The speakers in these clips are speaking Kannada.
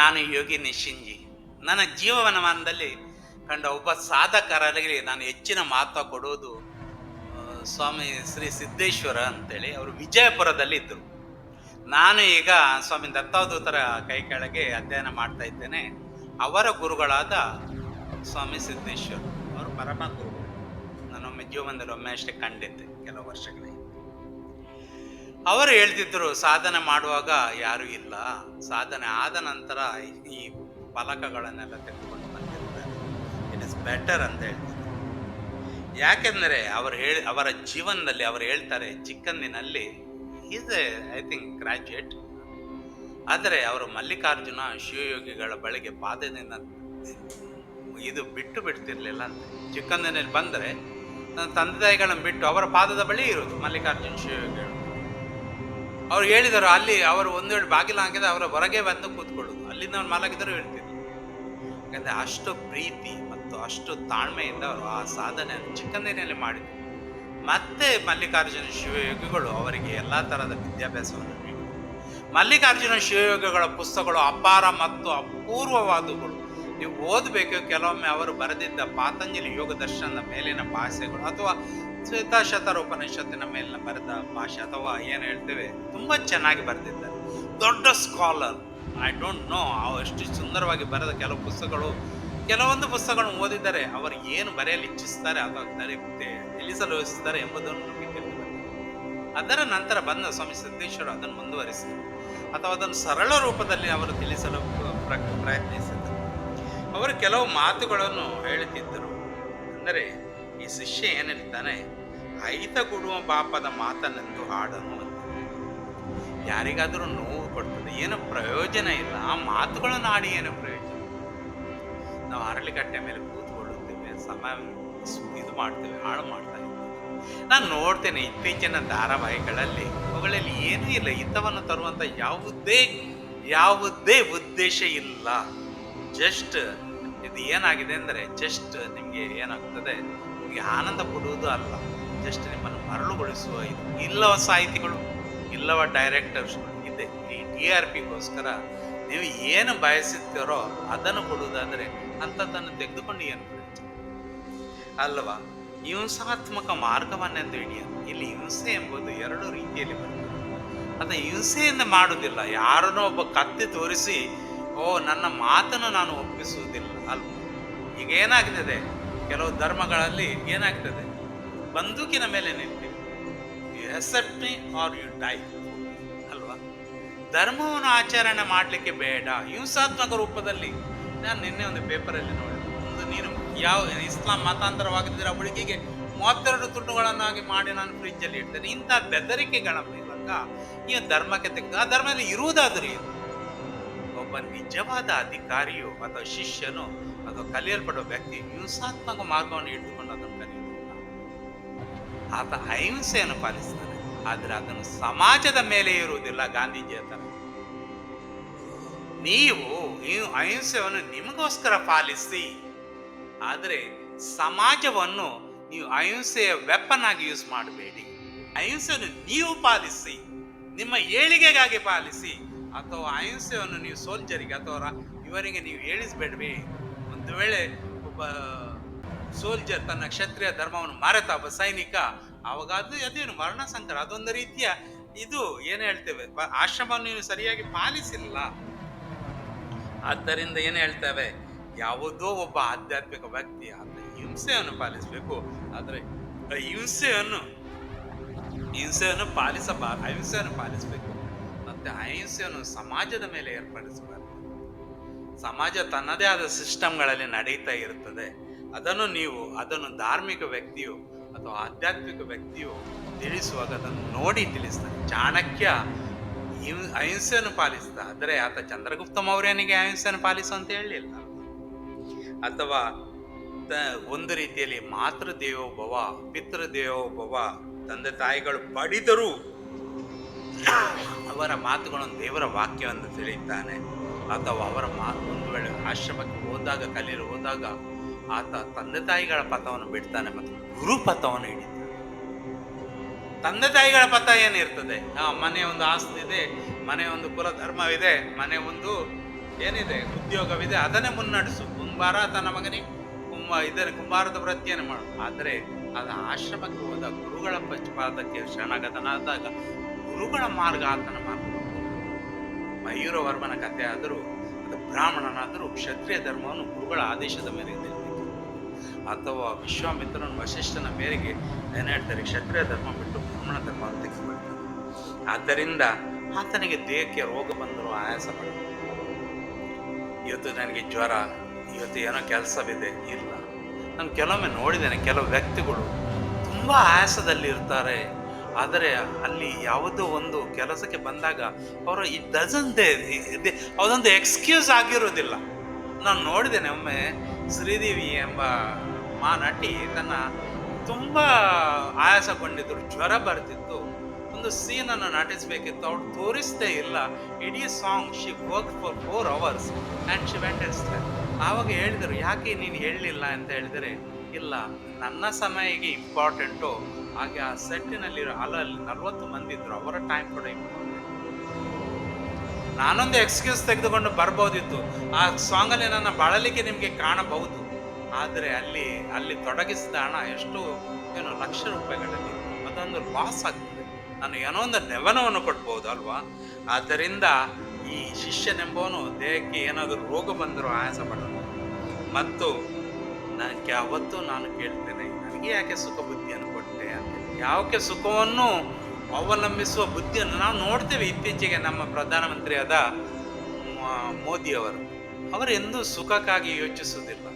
ನಾನು ಯೋಗಿ ನಿಶಿಂಜಿ. ನನ್ನ ಜೀವನಮಾನದಲ್ಲಿ ಕಂಡ ಒಬ್ಬ ಸಾಧಕರಲ್ಲಿ ನಾನು ಹೆಚ್ಚಿನ ಮಹತ್ವ ಕೊಡೋದು ಸ್ವಾಮಿ ಶ್ರೀ ಸಿದ್ದೇಶ್ವರ ಅಂತೇಳಿ ಅವರು ವಿಜಯಪುರದಲ್ಲಿ ಇದ್ದರು ನಾನು ಈಗ ಸ್ವಾಮಿ ದತ್ತಾವಧೂತರ ಕೈ ಕೆಳಗೆ ಅಧ್ಯಯನ ಮಾಡ್ತಾ ಇದ್ದೇನೆ. ಅವರ ಗುರುಗಳಾದ ಸ್ವಾಮಿ ಸಿದ್ದೇಶ್ವರ ಅವರು ಪರಮ ಗುರುಗಳು. ನಾನೊಮ್ಮೆ ಜೀವನದಲ್ಲಿ ಒಮ್ಮೆ ಅಷ್ಟೇ ಕಂಡಿದ್ದೆ ಕೆಲವು ವರ್ಷಗಳ. ಅವರು ಹೇಳ್ತಿದ್ರು, ಸಾಧನೆ ಮಾಡುವಾಗ ಯಾರೂ ಇಲ್ಲ. ಸಾಧನೆ ಆದ ನಂತರ ಈ ಫಲಕಗಳನ್ನೆಲ್ಲ ತೆಗೆದುಕೊಂಡು ಬಂದಿರ್ತಾರೆ. ಇಟ್ ಇಸ್ ಬೆಟರ್ ಅಂತ ಹೇಳ್ತಿದ್ರು. ಯಾಕೆಂದರೆ ಅವರು ಹೇಳಿ, ಅವರ ಜೀವನದಲ್ಲಿ ಅವರು ಹೇಳ್ತಾರೆ, ಚಿಕ್ಕಂದಿನಲ್ಲಿ is a I think graduate ಆದರೆ ಅವರು ಮಲ್ಲಿಕಾರ್ಜುನ ಶಿವಯೋಗಿಗಳ ಬಳಿಗೆ ಪಾದದಿಂದ ಇದು ಬಿಟ್ಟು ಬಿಡ್ತಿರ್ಲಿಲ್ಲ ಅಂತ. ಚಿಕ್ಕಂದಿನಲ್ಲಿ ಬಂದರೆ, ನನ್ನ ತಂದೆ ತಾಯಿಗಳನ್ನು ಬಿಟ್ಟು ಅವರ ಪಾದದ ಬಳಿ ಇರೋದು ಮಲ್ಲಿಕಾರ್ಜುನ ಶಿವಯೋಗಿಗಳು. ಅವ್ರು ಹೇಳಿದರು, ಅಲ್ಲಿ ಅವರು ಒಂದು ವೇಳೆ ಬಾಗಿಲು ಹಾಕಿದ್ರೆ ಅವರ ಹೊರಗೆ ಬಂದು ಕೂತ್ಕೊಳ್ಳೋದು. ಅಲ್ಲಿಂದ ಅವ್ರು ಮಲಗಿದ್ರು ಹೇಳ್ತಿದ್ರು ಯಾಕಂದ್ರೆ ಅಷ್ಟು ಪ್ರೀತಿ ಮತ್ತು ಅಷ್ಟು ತಾಳ್ಮೆಯಿಂದ ಅವರು ಆ ಸಾಧನೆಯನ್ನು ಚಿಕ್ಕಂದಿನಲ್ಲಿ ಮಾಡಿದ್ರು. ಮತ್ತೆ ಮಲ್ಲಿಕಾರ್ಜುನ ಶಿವಯೋಗಿಗಳು ಅವರಿಗೆ ಎಲ್ಲ ಥರದ ವಿದ್ಯಾಭ್ಯಾಸವನ್ನು ನೀಡಿದರು. ಮಲ್ಲಿಕಾರ್ಜುನ ಶಿವಯೋಗಿಗಳ ಪುಸ್ತಕಗಳು ಅಪಾರ ಮತ್ತು ಅಪೂರ್ವವಾದವುಗಳು. ನೀವು ಓದಬೇಕು, ಕೆಲವೊಮ್ಮೆ ಅವರು ಬರೆದಿದ್ದ ಪಾತಂಜಲಿ ಯೋಗ ದರ್ಶನದ ಮೇಲಿನ ಭಾಷೆಗಳು ಅಥವಾ ಶ್ವೇತಾಶತರ ಉಪನಿಷತ್ತಿನ ಮೇಲಿನ ಬರೆದ ಭಾಷೆ ಅಥವಾ ಏನು ಹೇಳ್ತೇವೆ, ತುಂಬ ಚೆನ್ನಾಗಿ ಬರೆದಿದ್ದಾರೆ. ದೊಡ್ಡ ಸ್ಕಾಲರ್ ಐ ಡೋಂಟ್ ನೋ ಎಷ್ಟು ಸುಂದರವಾಗಿ ಬರೆದ ಕೆಲವು ಪುಸ್ತಕಗಳು, ಕೆಲವೊಂದು ಪುಸ್ತಕಗಳನ್ನು ಓದಿದರೆ ಅವರು ಏನು ಬರೆಯಲು ಇಚ್ಛಿಸ್ತಾರೆ ಅಥವಾ ತಲೆ- ತಿಳಿಸಲು ಯೋಚಿಸ್ತಾರೆ ಎಂಬುದನ್ನು ನಮಗೆ ತಿಳಿದು. ಅದರ ನಂತರ ಬಂದ ಸ್ವಾಮಿ ಸಿದ್ದೇಶ್ವರ ಅದನ್ನು ಮುಂದುವರಿಸಿದರು. ಅಥವಾ ಅದನ್ನು ಸರಳ ರೂಪದಲ್ಲಿ ಅವರು ತಿಳಿಸಲು ಪ್ರ- ಪ್ರಯತ್ನಿಸಿದರು. ಅವರು ಕೆಲವು ಮಾತುಗಳನ್ನು ಹೇಳುತ್ತಿದ್ದರು. ಅಂದರೆ ಈ ಶಿಷ್ಯ ಏನಿರ್ತಾನೆ ಐತ ಕೊಡುವ ಪಾಪದ ಮಾತನೆಂದು ಹಾಡನು ಅಂತ ಯಾರಿಗಾದರೂ ನೋವು ಕೊಡ್ತದೆ, ಏನು ಪ್ರಯೋಜನ ಇಲ್ಲ. ಆ ಮಾತುಗಳನ್ನು ಆಡಿ ಏನು ಪ್ರಯೋಜನ ನಾವು ಅರಳಿಕಟ್ಟೆ ಮೇಲೆ ಕೂತ್ಕೊಳ್ಳುತ್ತೇವೆ, ಸಮಯ ಇದು ಮಾಡ್ತೇವೆ, ಹಾಳು ಮಾಡ್ತಾ ನಾನು ನೋಡ್ತೇನೆ, ಇತ್ತೀಚಿನ ಧಾರಾವಾಹಿಗಳಲ್ಲಿ ಅವುಗಳಲ್ಲಿ ಏನೂ ಇಲ್ಲ. ಹಿತವನ್ನು ತರುವಂಥ ಯಾವುದೇ ಯಾವುದೇ ಉದ್ದೇಶ ಇಲ್ಲ. ಜಸ್ಟ್ ಇದು ಏನಾಗಿದೆ ಅಂದರೆ, ಜಸ್ಟ್ ನಿಮಗೆ ಏನಾಗ್ತದೆ ನಿಮಗೆ ಆನಂದ ಕೊಡುವುದು ಅಲ್ಲ. ಜಸ್ಟ್ ನಿಮ್ಮನ್ನು ಮರಳುಗೊಳಿಸುವ ಇದು. ಇಲ್ಲವ ಸಾಹಿತಿಗಳು, ಇಲ್ಲವ ಡೈರೆಕ್ಟರ್ಸ್ಗಳು ಇದೆ. ಈ ಟಿ ಆರ್ ಪಿಗೋಸ್ಕರ ನೀವು ಏನು ಬಯಸುತ್ತೀರೋ ಅದನ್ನು ಕೊಡುವುದಾದರೆ ಅಂಥದ್ದನ್ನು ತೆಗೆದುಕೊಂಡು ಏನು? ಅಲ್ವಾ? ಹಿಂಸಾತ್ಮಕ ಮಾರ್ಗವನ್ನೆಂದು ಹಿಡಿಯ. ಇಲ್ಲಿ ಹಿಂಸೆ ಎಂಬುದು ಎರಡು ರೀತಿಯಲ್ಲಿ ಬರ್ತದೆ ಅದು ಹಿಂಸೆಯಿಂದ ಮಾಡುವುದಿಲ್ಲ. ಯಾರನ್ನೋ ಒಬ್ಬ ಕತ್ತಿ ತೋರಿಸಿ, ಓ, ನನ್ನ ಮಾತನ್ನು ನಾನು ಒಪ್ಪಿಸುವುದಿಲ್ಲ. ಅಲ್ವಾ? ಈಗ ಏನಾಗ್ತದೆ ಕೆಲವು ಧರ್ಮಗಳಲ್ಲಿ ಏನಾಗ್ತದೆ? ಬಂದೂಕಿನ ಮೇಲೆ ನಿಂತೀವಿ. You accept me or you die ಅಲ್ವಾ? ಧರ್ಮವನ್ನು ಆಚರಣೆ ಮಾಡಲಿಕ್ಕೆ ಬೇಡ. ಹಿಂಸಾತ್ಮಕ ರೂಪದಲ್ಲಿ ನಾನು ನಿನ್ನೆ ಒಂದು ಪೇಪರಲ್ಲಿ ನೋಡಿದೆ. ಒಂದು ನೀನು ಯಾವ ಇಸ್ಲಾಂ ಮತಾಂತರವಾಗಿದ್ದರೆ ಅವಳಿಗೆ ಮೂವತ್ತೆರಡು ತುಂಡುಗಳನ್ನಾಗಿ ಮಾಡಿ ನಾನು ಫ್ರಿಜ್ಜಲ್ಲಿ ಇಡ್ತೇನೆ. ಇಂಥ ಬೆದರಿಕೆಗಳ ಮೂಲಕ ಈ ಧರ್ಮಕ್ಕೆ ತೆಗೆದು, ಆ ಧರ್ಮದಲ್ಲಿ ಇರುವುದಾದರೂ ಒಬ್ಬ ನಿಜವಾದ ಅಧಿಕಾರಿಯು ಅಥವಾ ಶಿಷ್ಯನು ಅಥವಾ ಕಲಿಯಲ್ಪಡುವ ವ್ಯಕ್ತಿ ಹಿಂಸಾತ್ಮಕ ಮಾರ್ಗವನ್ನು ಇಟ್ಟುಕೊಂಡು ಅದನ್ನು ಕಲಿಯುವುದಿಲ್ಲ. ಆತ ಅಹಿಂಸೆಯನ್ನು ಪಾಲಿಸ್ತಾನೆ, ಆದರೆ ಅದನ್ನು ಸಮಾಜದ ಮೇಲೆ ಇರುವುದಿಲ್ಲ ಗಾಂಧೀಜಿಯ ತರ ನೀವು ಅಹಿಂಸೆಯನ್ನು ನಿಮಗೋಸ್ಕರ ಪಾಲಿಸಿ, ಆದರೆ ಸಮಾಜವನ್ನು ನೀವು ಅಹಿಂಸೆಯ ವೆಪನ್ ಆಗಿ ಯೂಸ್ ಮಾಡಬೇಡಿ. ಅಹಿಂಸೆಯನ್ನು ನೀವು ಪಾಲಿಸಿ, ನಿಮ್ಮ ಏಳಿಗೆಗಾಗಿ ಪಾಲಿಸಿ, ಅಥವಾ ಅಹಿಂಸೆಯನ್ನು ನೀವು ಸೋಲ್ಜರಿಗೆ ಅಥವಾ ಇವರಿಗೆ ನೀವು ಹೇಳಿಸ್ಬೇಡ್ರಿ ಒಂದು ವೇಳೆ ಒಬ್ಬ ಸೋಲ್ಜರ್ ತನ್ನ ಕ್ಷತ್ರಿಯ ಧರ್ಮವನ್ನು ಮಾರತ ಒಬ್ಬ ಸೈನಿಕ ಆವಾಗ ಅದು ಅದೇನು ಮರಣ ಸಂಕರ ಅದೊಂದು ರೀತಿಯ ಇದು ಏನು ಹೇಳ್ತೇವೆ ಆಶ್ರಮವನ್ನು ನೀವು ಸರಿಯಾಗಿ ಪಾಲಿಸಿಲ್ಲ. ಆದ್ದರಿಂದ ಏನು ಹೇಳ್ತೇವೆ, ಯಾವುದೋ ಒಬ್ಬ ಆಧ್ಯಾತ್ಮಿಕ ವ್ಯಕ್ತಿ ಆತ ಹಿಂಸೆಯನ್ನು ಪಾಲಿಸಬೇಕು, ಆದರೆ ಹಿಂಸೆಯನ್ನು ಹಿಂಸೆಯನ್ನು ಪಾಲಿಸಬಾರದು ಅಹಿಂಸೆಯನ್ನು ಪಾಲಿಸಬೇಕು, ಮತ್ತೆ ಅಹಿಂಸೆಯನ್ನು ಸಮಾಜದ ಮೇಲೆ ಏರ್ಪಡಿಸಬಾರದು. ಸಮಾಜ ತನ್ನದೇ ಆದ ಸಿಸ್ಟಮ್ಗಳಲ್ಲಿ ನಡೀತಾ ಇರುತ್ತದೆ ಅದನ್ನು ನೀವು, ಅದನ್ನು ಧಾರ್ಮಿಕ ವ್ಯಕ್ತಿಯು ಅಥವಾ ಆಧ್ಯಾತ್ಮಿಕ ವ್ಯಕ್ತಿಯು ತಿಳಿಸುವಾಗ ಅದನ್ನು ನೋಡಿ ತಿಳಿಸ್ತಾನೆ. ಚಾಣಕ್ಯ ಅಹಿಂಸೆಯನ್ನು ಪಾಲಿಸಿದ ಆದರೆ ಆತ ಚಂದ್ರಗುಪ್ತ ಮೌರ್ಯನಿಗೆ ಅಹಿಂಸೆಯನ್ನು ಪಾಲಿಸು ಅಂತ ಹೇಳಲಿಲ್ಲ. ಅಥವಾ ಒಂದು ರೀತಿಯಲ್ಲಿ পিতৃ ದೇವೋಭವ ತಂದೆ ತಾಯಿಗಳು ಪಡಿದರೂ ಅವರ ಮಾತುಗಳನ್ನು ದೇವರ ವಾಕ್ಯವನ್ನು ತಿಳಿಯುತ್ತಾನೆ. ಅಥವಾ ಅವರ ಮಾತು ಒಂದು ವೇಳೆ ಆಶ್ರಮಕ್ಕೆ ಹೋದಾಗ ಕಲಿಯಲು ಹೋದಾಗ ಆತ ತಂದೆ ತಾಯಿಗಳ ಪಥವನ್ನು ಬಿಡ್ತಾನೆ ಮತ್ತು ಗುರು ಪಥವನ್ನು ಹಿಡಿತಾನೆ. ತಂದೆ ತಾಯಿಗಳ ಪಥ ಏನಿರ್ತದೆ? ಆ, ಮನೆ ಒಂದು ಆಸ್ತಿ ಇದೆ, ಮನೆ ಒಂದು ಕುಲ ಧರ್ಮವಿದೆ ಮನೆ ಒಂದು ಏನಿದೆ? ಉದ್ಯೋಗವಿದೆ, ಅದನ್ನೇ ಮುನ್ನಡೆಸು. ಕುಂಬಾರ ತನ್ನ ಮಗನಿಗೆ ಕುಂಬ ಇದನ್ನು ಕುಂಬಾರದ ವೃತ್ತಿಯನ್ನು ಮಾಡು. ಆದರೆ ಅದು ಆಶ್ರಮಕ್ಕೆ ಹೋದ ಗುರುಗಳ ಪಕ್ಷಪಾತಕ್ಕೆ ಶರಣಾಗತನಾದಾಗ ಗುರುಗಳ ಮಾರ್ಗ ಆತನ ಮಾರ್ಗ. ಮಯೂರವರ್ಮನ ಕಥೆ ಆದರೂ, ಅದು ಬ್ರಾಹ್ಮಣನಾದರೂ ಕ್ಷತ್ರಿಯ ಧರ್ಮವನ್ನು ಗುರುಗಳ ಆದೇಶದ ಮೇರೆಗೆ ನಿಲ್ಲಬೇಕು ಅಥವಾ ವಿಶ್ವಾಮಿತ್ರನ ವಶಿಷ್ಠನ ಮೇರೆಗೆ ಏನು ಹೇಳ್ತಾರೆ, ಕ್ಷತ್ರಿಯ ಧರ್ಮ ಬಿಟ್ಟು ಬ್ರಾಹ್ಮಣ ಧರ್ಮವನ್ನು ತೆಗೆದುಕೊಳ್ತಾರೆ ಆದ್ದರಿಂದ ಆತನಿಗೆ ದೇಹಕ್ಕೆ ರೋಗ ಬಂದರೂ ಆಯಾಸ ಇವತ್ತು ನನಗೆ ಜ್ವರ, ಇವತ್ತು ಏನೋ ಕೆಲಸವಿದೆ, ಇಲ್ಲ. ನಾನು ಕೆಲವೊಮ್ಮೆ ನೋಡಿದ್ದೇನೆ, ಕೆಲವು ವ್ಯಕ್ತಿಗಳು ತುಂಬ ಆಯಾಸದಲ್ಲಿ ಇರ್ತಾರೆ. ಆದರೆ ಅಲ್ಲಿ ಯಾವುದೋ ಒಂದು ಕೆಲಸಕ್ಕೆ ಬಂದಾಗ ಅವರು ಈ ಡಜನ್ ಅದೊಂದು ಎಕ್ಸ್ಕ್ಯೂಸ್ ಆಗಿರೋದಿಲ್ಲ ನಾನು ನೋಡಿದ್ದೇನೆ ಒಮ್ಮೆ ಶ್ರೀದೇವಿ ಎಂಬ ಮಾ ನಟಿ ತನ್ನ ತುಂಬ ಆಯಾಸಗೊಂಡಿದ್ದರು ಜ್ವರ ಬರ್ತಿತ್ತು. ಒಂದು ಸೀನನ್ನು ನಟಿಸಬೇಕಿತ್ತು ಅವ್ರು ತೋರಿಸ್ತೇ ಇಲ್ಲ. ಇಡೀ song she work for four hours and she went ಆವಾಗ ಹೇಳಿದರು, ಯಾಕೆ ನೀನು ಹೇಳಲಿಲ್ಲ? ಅಂತ ಹೇಳಿದರೆ ಇಲ್ಲ, ನನ್ನ ಸಮಯಕ್ಕೆ ಇಂಪಾರ್ಟೆಂಟು ಹಾಗೆ ಆ ಸೆಟ್ಟಿನಲ್ಲಿರೋ ಅಲ್ಲಲ್ಲಿ ನಲವತ್ತು ಮಂದಿ ಇದ್ರು, ಅವರ ಟೈಮ್ ಕೂಡ ಇಂಪಾರ್ಟೆಂಟ್ ನಾನೊಂದು ಎಕ್ಸ್ಕ್ಯೂಸ್ ತೆಗೆದುಕೊಂಡು ಬರ್ಬೋದಿತ್ತು. ಆ ಸಾಂಗಲ್ಲಿ ನನ್ನ ಬಳಲಿಕೆ ನಿಮಗೆ ಕಾಣಬಹುದು. ಆದರೆ ಅಲ್ಲಿ ಅಲ್ಲಿ ತೊಡಗಿಸಿದ ಹಣ ಎಷ್ಟು, ಏನು ಲಕ್ಷ ರೂಪಾಯಿಗಳಲ್ಲಿ ಅದೊಂದು ಲಾಸ್ ಆಗ್ತದೆ. ನಾನು ಏನೋ ಒಂದು ನೆವನವನ್ನು ಕೊಡ್ಬೋದು ಅಲ್ವಾ? ಆದ್ದರಿಂದ ಈ ಶಿಷ್ಯನೆಂಬವನು ದೇಹಕ್ಕೆ ಏನಾದರೂ ರೋಗ ಬಂದರೂ ಆಯಾಸ ಪಡೋದು. ಮತ್ತು ನನಗೆ ಯಾವತ್ತೂ ನಾನು ಕೇಳ್ತೇನೆ, ನನಗೆ ಯಾಕೆ ಸುಖ ಬುದ್ಧಿಯನ್ನು ಕೊಟ್ಟೆ ಯಾವಕ್ಕೆ ಸುಖವನ್ನು ಅವಲಂಬಿಸುವ ಬುದ್ಧಿಯನ್ನು ನಾವು ನೋಡ್ತೇವೆ. ಇತ್ತೀಚೆಗೆ ನಮ್ಮ ಪ್ರಧಾನಮಂತ್ರಿಯಾದ ಮೋದಿಯವರು ಅವರು ಎಂದೂ ಸುಖಕ್ಕಾಗಿ ಯೋಚಿಸುವುದಿಲ್ಲ.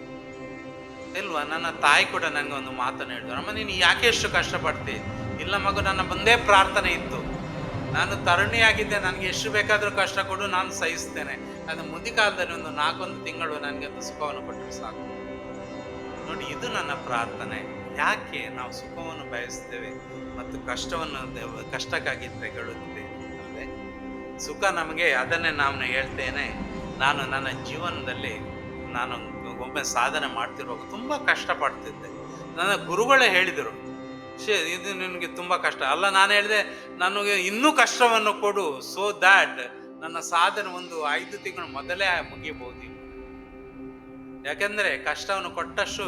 ಇಲ್ವಾ? ನನ್ನ ತಾಯಿ ಕೂಡ ನನಗೆ ಒಂದು ಮಾತನ್ನು ಹೇಳಿದ್ರು. ಅಮ್ಮ, ನೀನು ಯಾಕೆ ಎಷ್ಟು ಕಷ್ಟಪಡ್ತಿ? ಇಲ್ಲ ಮಗು, ನನ್ನ ಒಂದೇ ಪ್ರಾರ್ಥನೆ ಇತ್ತು. ನಾನು ತರುಣಿಯಾಗಿದ್ದೆ. ನನಗೆ ಎಷ್ಟು ಬೇಕಾದರೂ ಕಷ್ಟ ಕೊಡು, ನಾನು ಸಹಿಸ್ತೇನೆ. ಅದು ಮುದಿಕಾಲದಲ್ಲಿ ಒಂದು ನಾಲ್ಕೊಂದು ತಿಂಗಳು ನನಗೆ ಒಂದು ಸುಖವನ್ನು ಕೊಟ್ಟರೆ ಸಾಕು. ನೋಡಿ, ಇದು ನನ್ನ ಪ್ರಾರ್ಥನೆ. ಯಾಕೆ ನಾವು ಸುಖವನ್ನು ಬಯಸ್ತೇವೆ ಮತ್ತು ಕಷ್ಟವನ್ನು ಕಷ್ಟಕ್ಕಾಗಿ ತೆಗೊಳ್ಳುತ್ತೇವೆ ಸುಖ ನಮಗೆ, ಅದನ್ನೇ ನಾನು ಹೇಳ್ತೇನೆ. ನಾನು ನನ್ನ ಜೀವನದಲ್ಲಿ, ನಾನು ಒಮ್ಮೆ ಸಾಧನೆ ಮಾಡ್ತಿರುವಾಗ ತುಂಬ ಕಷ್ಟಪಡ್ತಿದ್ದೆ. ನನ್ನ ಗುರುಗಳೇ ಹೇಳಿದರು ಶೇ ಇದು ನಿನಗೆ ತುಂಬ ಕಷ್ಟ. ಅಲ್ಲ, ನಾನು ಹೇಳಿದೆ, ನನಗೆ ಇನ್ನೂ ಕಷ್ಟವನ್ನು ಕೊಡು. ಸೋ ದ್ಯಾಟ್ ನನ್ನ ಸಾಧನೆ ಒಂದು ಐದು ತಿಂಗಳು ಮೊದಲೇ ಮುಗಿಯಬಹುದು. ಯಾಕೆಂದ್ರೆ ಕಷ್ಟವನ್ನು ಕೊಟ್ಟಷ್ಟು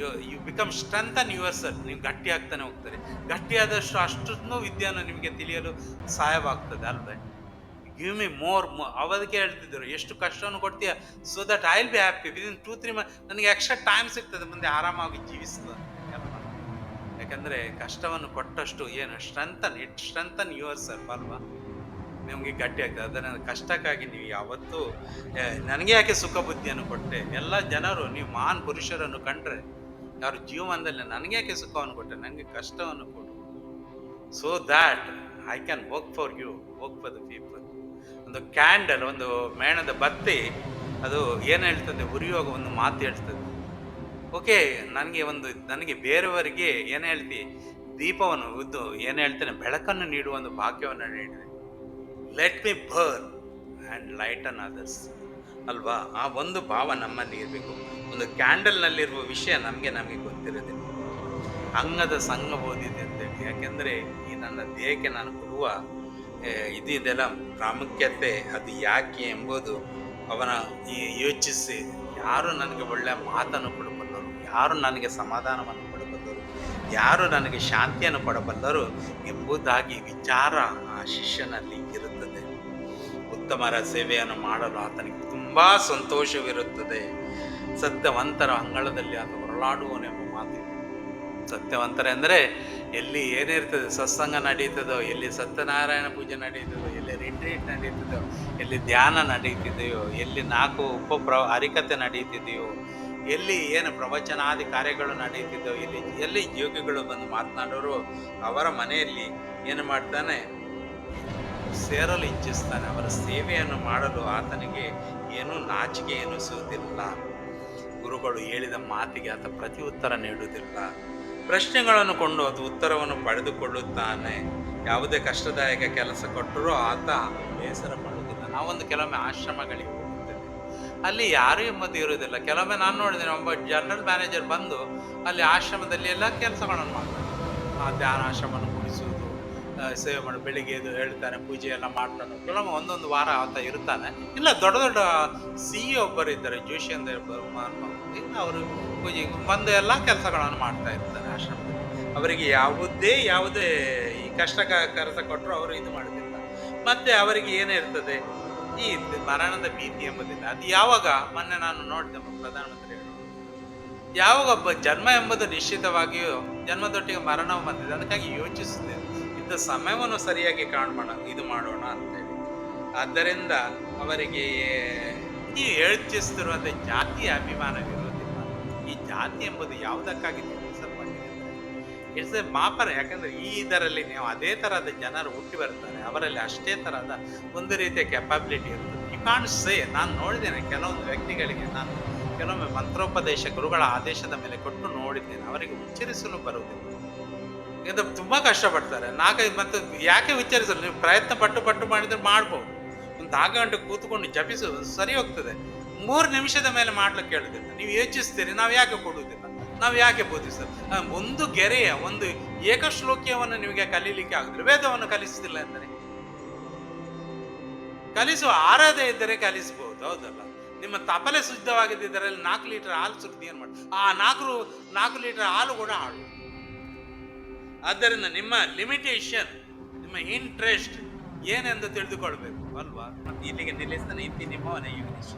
you you become strengthen your sir ನೀವು ಗಟ್ಟಿ ಆಗ್ತಾನೆ ಹೋಗ್ತಾರೆ. ಗಟ್ಟಿಯಾದಷ್ಟು ಅಷ್ಟನ್ನು ವಿದ್ಯೆಯನ್ನು ನಿಮಗೆ ತಿಳಿಯಲು ಸಹಾಯವಾಗ್ತದೆ ಅಲ್ವೇ? ಗಿವ್ ಮಿ ಮೋರ್ ಅವದಕ್ಕೆ ಹೇಳ್ತಿದ್ರು, ಎಷ್ಟು ಕಷ್ಟವನ್ನು ಕೊಡ್ತೀಯ? So that I will be happy within two three month ನನಗೆ ಎಕ್ಸ್ಟ್ರಾ ಟೈಮ್ ಸಿಗ್ತದೆ, ಮುಂದೆ ಆರಾಮಾಗಿ ಜೀವಿಸ್ತದೆ ಯಾಕಂದ್ರೆ ಕಷ್ಟವನ್ನು ಕೊಟ್ಟಷ್ಟು ಏನು? Strengthen it strengthen your sir ಅಲ್ವಾ? ನಿಮಗೆ ಗಟ್ಟಿ ಆಗ್ತದೆ. ಅದನ್ನು ಕಷ್ಟಕ್ಕಾಗಿ ನೀವು ಯಾವತ್ತೂ ನನಗೆ ಯಾಕೆ ಸುಖ ಬುದ್ಧಿಯನ್ನು ಕೊಟ್ಟೆ? ಎಲ್ಲ ಜನರು, ನೀವು ಮಹಾನ್ ಪುರುಷರನ್ನು ಕಂಡ್ರೆ, ಯಾರು ಜೀವನದಲ್ಲಿ ನನಗೆ ಯಾಕೆ ಸುಖವನ್ನು ಕೊಟ್ಟೆ? ನನಗೆ ಕಷ್ಟವನ್ನು ಕೊಡು. So that I can work for you work for the people ಒಂದು ಕ್ಯಾಂಡಲ್ ಒಂದು ಮೇಣದ ಬತ್ತಿ, ಅದು ಏನು ಹೇಳ್ತದೆ? ಉರಿಯುವಾಗ ಒಂದು ಮಾತು ಹೇಳ್ತದೆ. ಓಕೆ ನನಗೆ ಒಂದು, ನನಗೆ ಬೇರೆಯವರಿಗೆ ಏನು ಹೇಳ್ತಿ? ದೀಪವನ್ನು ಉದ್ದು ಏನು ಹೇಳ್ತೇನೆ? ಬೆಳಕನ್ನು ನೀಡುವ ಒಂದು ಭಾಗ್ಯವನ್ನು ನೀಡಿದೆ let me burn and light on others ಅಲ್ವಾ? ಆ ಒಂದು ಭಾವ ನಮ್ಮಲ್ಲಿ ಇರಬೇಕು. ಒಂದು ಕ್ಯಾಂಡಲ್ನಲ್ಲಿರುವ ವಿಷಯ ನಮಗೆ ನಮಗೆ ಗೊತ್ತಿರೋದಿಲ್ಲ. ಅಂಗದ ಸಂಘ ಓದಿದೆ ಅಂತೇಳಿ. ಯಾಕೆಂದರೆ ಈ ನನ್ನ ದೇಹಕ್ಕೆ ನಾನು ಕೊಡುವ ಇದೆಲ್ಲ ಪ್ರಾಮುಖ್ಯತೆ ಅದು ಯಾಕೆ ಎಂಬುದು ಅವನ ಈ ಯೋಚಿಸಿ ಯಾರು ನನಗೆ ಒಳ್ಳೆಯ ಮಾತನ್ನು ಕೊಡಬಲ್ಲರು ಯಾರು ನನಗೆ ಸಮಾಧಾನವನ್ನು ಕೊಡಬಲ್ಲರು ಯಾರು ನನಗೆ ಶಾಂತಿಯನ್ನು ಕೊಡಬಲ್ಲರು ಎಂಬುದಾಗಿ ವಿಚಾರ ಆ ಶಿಷ್ಯನಲ್ಲಿ ಇರುತ್ತದೆ. ಉತ್ತಮರ ಸೇವೆಯನ್ನು ಮಾಡಲು ಆತನಿಗೆ ತುಂಬ ಸಂತೋಷವಿರುತ್ತದೆ. ಸತ್ಯವಂತರ ಅಂಗಳದಲ್ಲಿ ಆತ ಹೊರಳಾಡುವನೆಂಬ ಮಾತಿದೆ ಸತ್ಯವಂತರ ಅಂದರೆ ಎಲ್ಲಿ ಏನಿರ್ತದೆ, ಸತ್ಸಂಗ ನಡೀತದೋ, ಎಲ್ಲಿ ಸತ್ಯನಾರಾಯಣ ಪೂಜೆ ನಡೀತದೋ, ಎಲ್ಲಿ ರಿಟ್ರೀಟ್ ನಡೀತದೋ, ಎಲ್ಲಿ ಧ್ಯಾನ ನಡೀತಿದೆಯೋ, ಎಲ್ಲಿ ನಾಲ್ಕು ಉಪ ಪ್ರ ಹರಿಕತೆ ನಡೀತಿದೆಯೋ, ಎಲ್ಲಿ ಏನು ಪ್ರವಚನಾದಿ ಕಾರ್ಯಗಳು ನಡೀತಿದ್ದೋ ಎಲ್ಲಿ ಎಲ್ಲಿ ಯೋಗಿಗಳು ಬಂದು ಮಾತನಾಡೋರು, ಅವರ ಮನೆಯಲ್ಲಿ ಏನು ಮಾಡ್ತಾನೆ ಸೇರಲು ಇಚ್ಛಿಸ್ತಾನೆ. ಅವರ ಸೇವೆಯನ್ನು ಮಾಡಲು ಆತನಿಗೆ ಏನೂ ನಾಚಿಕೆ ಎನಿಸುವುದಿಲ್ಲ. ಗುರುಗಳು ಹೇಳಿದ ಮಾತಿಗೆ ಆತ ಪ್ರತಿ ಉತ್ತರ ನೀಡುವುದಿಲ್ಲ. ಪ್ರಶ್ನೆಗಳನ್ನು ಕೊಂಡು ಅದು ಉತ್ತರವನ್ನು ಪಡೆದುಕೊಳ್ಳುತ್ತಾನೆ. ಯಾವುದೇ ಕಷ್ಟದಾಯಕ ಕೆಲಸ ಕೊಟ್ಟರೂ ಆತ ಬೇಸರ ಪಡುವುದಿಲ್ಲ. ನಾವೊಂದು ಕೆಲವೊಮ್ಮೆ ಆಶ್ರಮಗಳಿಗೆ ಹೋಗುತ್ತೇವೆ ಅಲ್ಲಿ ಯಾರೂ ಎಂಬುದು ಇರುವುದಿಲ್ಲ. ಕೆಲವೊಮ್ಮೆ ನಾನು ನೋಡಿದ್ದೇನೆ, ಒಬ್ಬ ಜನರಲ್ ಮ್ಯಾನೇಜರ್ ಬಂದು ಅಲ್ಲಿ ಆಶ್ರಮದಲ್ಲಿ ಎಲ್ಲ ಕೆಲಸಗಳನ್ನು ಮಾಡ್ತಾರೆ ಆ ಧ್ಯಾನ ಆಶ್ರಮವನ್ನು ಕುಡಿಸುವುದು ಸೇವೆ ಮಾಡಿ, ಬೆಳಿಗ್ಗೆ ಎದ್ದು ಹೇಳ್ತಾನೆ, ಪೂಜೆ ಎಲ್ಲ ಮಾಡ್ತಾನೆ. ಕೆಲವೊಮ್ಮೆ ಒಂದೊಂದು ವಾರ ಅಂತ ಇರ್ತಾನೆ. ಇಲ್ಲ, ದೊಡ್ಡ ದೊಡ್ಡ ಸಿ ಒಬ್ಬರು ಇದ್ದಾರೆ, ಜೋಶಿ ಅಂತ ಇಲ್ಲ ಅವರು ಪೂಜೆ ಬಂದು ಎಲ್ಲ ಕೆಲಸಗಳನ್ನು ಮಾಡ್ತಾ ಇರ್ತಾರೆ ಆಶ್ರಮದಲ್ಲಿ. ಅವರಿಗೆ ಯಾವುದೇ ಯಾವುದೇ ಈ ಕಷ್ಟ ಕೆಲಸ ಕೊಟ್ಟರು ಅವರು ಇದು ಮಾಡೋದಿಲ್ಲ ಮತ್ತೆ ಅವರಿಗೆ ಏನೇ ಇರ್ತದೆ, ಈ ಮರಣದ ಭೀತಿ ಎಂಬುದಿಲ್ಲ. ಅದು ಯಾವಾಗ, ಮೊನ್ನೆ ನಾನು ನೋಡಿದೆ ಪ್ರಧಾನಮಂತ್ರಿ ಯಾವಾಗ ಒಬ್ಬ ಜನ್ಮ ಎಂಬುದು ನಿಶ್ಚಿತವಾಗಿಯೂ ಜನ್ಮದೊಟ್ಟಿಗೆ ಮರಣವು ಬಂದಿದೆ. ಅದಕ್ಕಾಗಿ ಯೋಚಿಸಿದೆ ಇಂಥ ಸಮಯವನ್ನು ಸರಿಯಾಗಿ ಕಾಣೋಣ ಇದು ಮಾಡೋಣ ಅಂತೇಳಿ. ಆದ್ದರಿಂದ ಅವರಿಗೆ ಈ ಯೋಚಿಸ್ತಿರುವಂಥ ಜಾತಿಯ ಅಭಿಮಾನವಿರುವುದಿಲ್ಲ ಈ ಜಾತಿ ಎಂಬುದು ಯಾವುದಕ್ಕಾಗಿ ನಿರ್ಮಿಸಲ್ಪಟ್ಟಿದೆ ಇಟ್ಸ್ ಎ ಮಾಪನ, ಯಾಕಂದರೆ ಈ ಇದರಲ್ಲಿ ನೀವು ಅದೇ ಥರದ ಜನರು ಹುಟ್ಟಿ ಬರ್ತಾರೆ. ಅವರಲ್ಲಿ ಅಷ್ಟೇ ಥರದ ಒಂದು ರೀತಿಯ ಕೆಪಾಬಿಲಿಟಿ ಇರುತ್ತೆ. ಯು ಕಾಣ್ ಸೇ ನಾನು ನೋಡಿದ್ದೇನೆ, ಕೆಲವೊಂದು ವ್ಯಕ್ತಿಗಳಿಗೆ ನಾನು ಕೆಲವೊಮ್ಮೆ ಮಂತ್ರೋಪದೇಶ ಗುರುಗಳ ಆದೇಶದ ಮೇಲೆ ಕೊಟ್ಟು ನೋಡಿದ್ದೇನೆ. ಅವರಿಗೆ ಉಚ್ಚರಿಸಲು ಬರುವುದಿಲ್ಲ. ಇದು ತುಂಬಾ ಕಷ್ಟಪಡ್ತಾರೆ. ನಾಲ್ಕೈದು ಮತ್ತು ಯಾಕೆ ವಿಚಾರಿಸಲು ನೀವು ಪ್ರಯತ್ನ ಪಟ್ಟು ಪಟ್ಟು ಮಾಡಿದ್ರೆ ಮಾಡ್ಬೋದು. ಒಂದು ಆಗ ಗಂಟೆ ಕೂತ್ಕೊಂಡು ಜಪಿಸೋದು ಸರಿ ಹೋಗ್ತದೆ. ಮೂರು ನಿಮಿಷದ ಮೇಲೆ ಮಾಡ್ಲಿಕ್ಕೆ ಕೇಳುದಿಲ್ಲ. ನೀವು ಯೋಚಿಸ್ತೀರಿ ನಾವು ಯಾಕೆ ಕೊಡುವುದಿಲ್ಲ? ನಾವು ಯಾಕೆ ಬೋಧಿಸೋದು? ಆ, ಒಂದು ಗೆರೆಯ ಒಂದು ಏಕಶ್ಲೋಕ್ಯವನ್ನು ನಿಮಗೆ ಕಲೀಲಿಕ್ಕೆ ಆಗುದಿಲ್ಲ. ವೇದವನ್ನು ಕಲಿಸುತ್ತಿಲ್ಲ ಎಂದರೆ? ಕಲಿಸುವ ಆರಾಧೆ ಇದ್ದರೆ ಕಲಿಸಬಹುದು ಹೌದಲ್ಲ? ನಿಮ್ಮ ತಪಲೆ ಶುದ್ಧವಾಗಿದ್ದರೆ ನಾಲ್ಕು ಲೀಟರ್ ಹಾಲು ಸುರಿದು ಏನು ಮಾಡಿ ಆ ನಾಲ್ಕು ನಾಲ್ಕು ಲೀಟರ್ ಹಾಲು ಕೂಡ ಹಾಳು. ಆದ್ದರಿಂದ ನಿಮ್ಮ ಲಿಮಿಟೇಷನ್ ನಿಮ್ಮ ಇಂಟ್ರೆಸ್ಟ್ ಏನೆಂದು ತಿಳಿದುಕೊಳ್ಬೇಕು ಅಲ್ವಾ? ಇಲ್ಲಿಗೆ ನಿಲ್ಲಿಸ್ತಾನೆ ಇದ್ದೀನಿ ನಿಮ್ಮವನೇ ಯೋಗೇಶ್